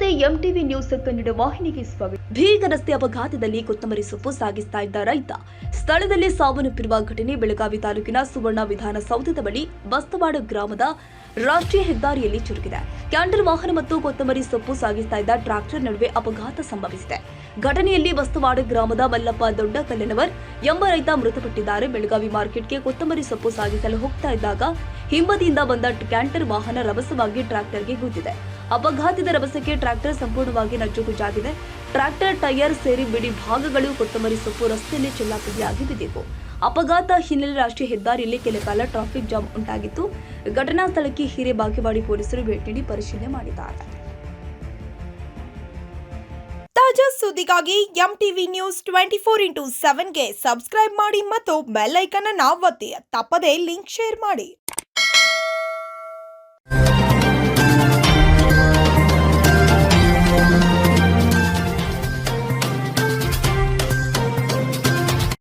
News Kannada ವಾಹಿನಿಗೆ ಸ್ವಾಗತ. ಭೀಗ ರಸ್ತೆ ಅಪಘಾತದಲ್ಲಿ ಕೊತ್ತಂಬರಿ ಸೊಪ್ಪು ಸಾಗಿಸ್ತಾ ಇದ್ದ ರೈತ. ಸ್ಥಳದಲ್ಲಿ ಸಾವನ್ನಪ್ಪಿರುವ ಘಟನೆ ಬೆಳಗಾವಿ ತಾಲೂಕಿನ ಸುವರ್ಣ ವಿಧಾನಸೌಧದ ಬಳಿ ಬಸ್ತವಾಡ ಗ್ರಾಮದ ರಾಷ್ಟ್ರೀಯ ಹೆದ್ದಾರಿಯಲ್ಲಿ ಚುರುಕಿದೆ. ಕ್ಯಾಂಟರ್ ವಾಹನ ಮತ್ತು ಕೊತ್ತಂಬರಿ ಸೊಪ್ಪು ಸಾಗಿಸ್ತಾ ಇದ್ದ ಟ್ರಾಕ್ಟರ್ ನಡುವೆ ಅಪಘಾತ ಸಂಭವಿಸಿದೆ. ಘಟನೆಯಲ್ಲಿ ಬಸ್ತವಾಡ ಗ್ರಾಮದ ಮಲ್ಲಪ್ಪ ದೊಡ್ಡ ಕಲ್ಲನವರ್ ಎಂಬ ರೈತ ಮೃತಪಟ್ಟಿದ್ದಾರೆ. ಬೆಳಗಾವಿ ಮಾರ್ಕೆಟ್ಗೆ ಕೊತ್ತಂಬರಿ ಸೊಪ್ಪು ಸಾಗಿಸಲು ಹೋಗ್ತಾ ಇದ್ದಾಗ ಹಿಂಬದಿಯಿಂದ ಬಂದ ಕ್ಯಾಂಟರ್ ವಾಹನ ರಭಸವಾಗಿ ಟ್ರಾಕ್ಟರ್ಗೆ ಗುದ್ದಿದೆ. ಅಪಘಾತದ ರಭಸಕ್ಕೆ ಟ್ರಾಕ್ಟರ್ ಸಂಪೂರ್ಣವಾಗಿ ನಜ್ಜುಗುಜ್ಜಾಗಿದೆ ಟ್ರಾಕ್ಟರ್ ಟೈರ್ ಸೇರಿ ಬಿಡಿ ಭಾಗಗಳು, ಕೊತ್ತಂಬರಿ ಸೊಪ್ಪು ರಸ್ತೆಯಲ್ಲಿ ಚೆಲ್ಲಾಪಿಲ್ಲಿಯಾಗಿ ಬಿದ್ದಿವೆ ಅಪಘಾತ ಹಿನ್ನೆಲೆ ರಾಷ್ಟ್ರೀಯ ಹೆದ್ದಾರಿಯಲ್ಲಿ ಕೆಲ ಕಾಲ ಟ್ರಾಫಿಕ್ ಜಾಮ್ ಉಂಟಾಗಿತ್ತು. ಘಟನಾ ಸ್ಥಳಕ್ಕೆ ಹಿರೇಬಾಗೇವಾಡಿ ಪೊಲೀಸರು ಭೇಟಿ ನೀಡಿ ಪರಿಶೀಲನೆ ಮಾಡಿದ್ದಾರೆ. ತಾಜಾ ಸುದ್ದಿಗಾಗಿ M TV news twenty four into ಸೆವೆನ್ಗೆ subscribe ಮಾಡಿ ಮತ್ತು ಬೆಲ್ ಐಕನ್ ಅನ್ನು ಒತ್ತಿ. ತಪ್ಪದೇ ಲಿಂಕ್ ಶೇರ್ ಮಾಡಿ.